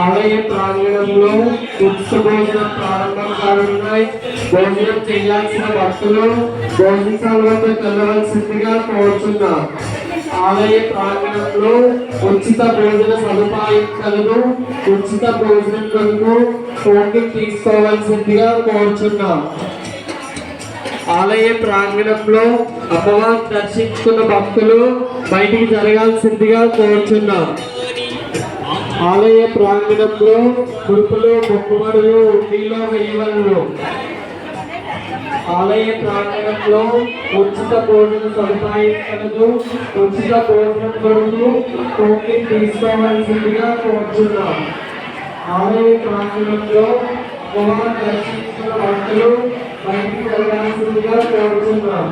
ఆలయ ప్రాంగణంలో ఉచిత భోజనం ప్రారంభం కానుందా భోజనం చేయాల్సిన భక్తులు భోజనశాల వద్ద వెళ్ళవలసిందిగా కోరుతున్నా ఆలయ ప్రాంగణంలో ఉచిత భోజన సదుపాయం కలుగు ఉచిత భోజనం కలుగు కోరిక తీసుకోవాల్సిందిగా కోరుచున్నాం. ఆలయ ప్రాంగణంలో అమ్మవారిని దర్శించుకున్న భక్తులు బయటికి జరగాల్సిందిగా కోరుచున్నాం. ఆలయ ప్రాంగణంలో ముడుపులు మొక్కుబడులు ఉండిలో వేయవలను ఆలయ ప్రాంగణంలో ఉచిత భోజన సదుపాయం కలదు. ఉచిత భోజనం కొరకు టోకెన్ తీసుకోవాల్సిందిగా కోరుచున్నాం. ఆలయ ప్రాంగణంలో అమ్మవారిని దర్శించుకున్న భక్తులు బయటికి జరగాల్సిందిగా కోరుచున్నాం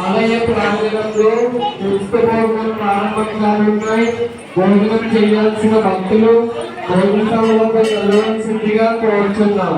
ఆలయ ప్రాంగణంలో పుష్పభోగం ప్రారంభం కానున్నాయి భోజనం చేయాల్సిన భక్తులు భోజనాలలో వెళ్ళవలసిందిగా కోరుచున్నాం